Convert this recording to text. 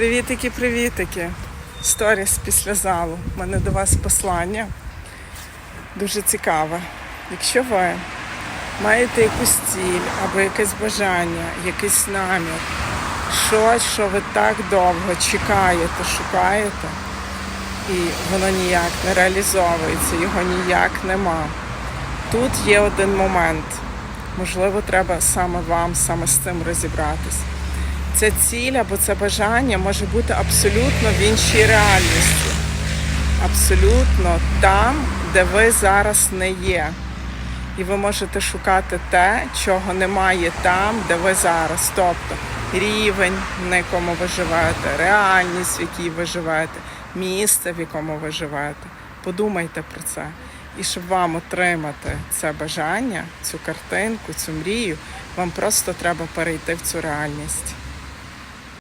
Привітики, привітики. Сторіс після залу. У мене до вас послання. Дуже цікаве. Якщо ви маєте якусь ціль або якесь бажання, якийсь намір, щось, що ви так довго чекаєте, шукаєте, і воно ніяк не реалізовується, його ніяк нема. Тут є один момент. Можливо, треба саме вам, саме з цим розібратись. Ця ціль або це бажання може бути абсолютно в іншій реальності. Абсолютно там, де ви зараз не є. І ви можете шукати те, чого немає там, де ви зараз. Тобто рівень, на якому ви живете, реальність, в якій ви живете, місце, в якому ви живете. Подумайте про це. І щоб вам отримати це бажання, цю картинку, цю мрію, вам просто треба перейти в цю реальність.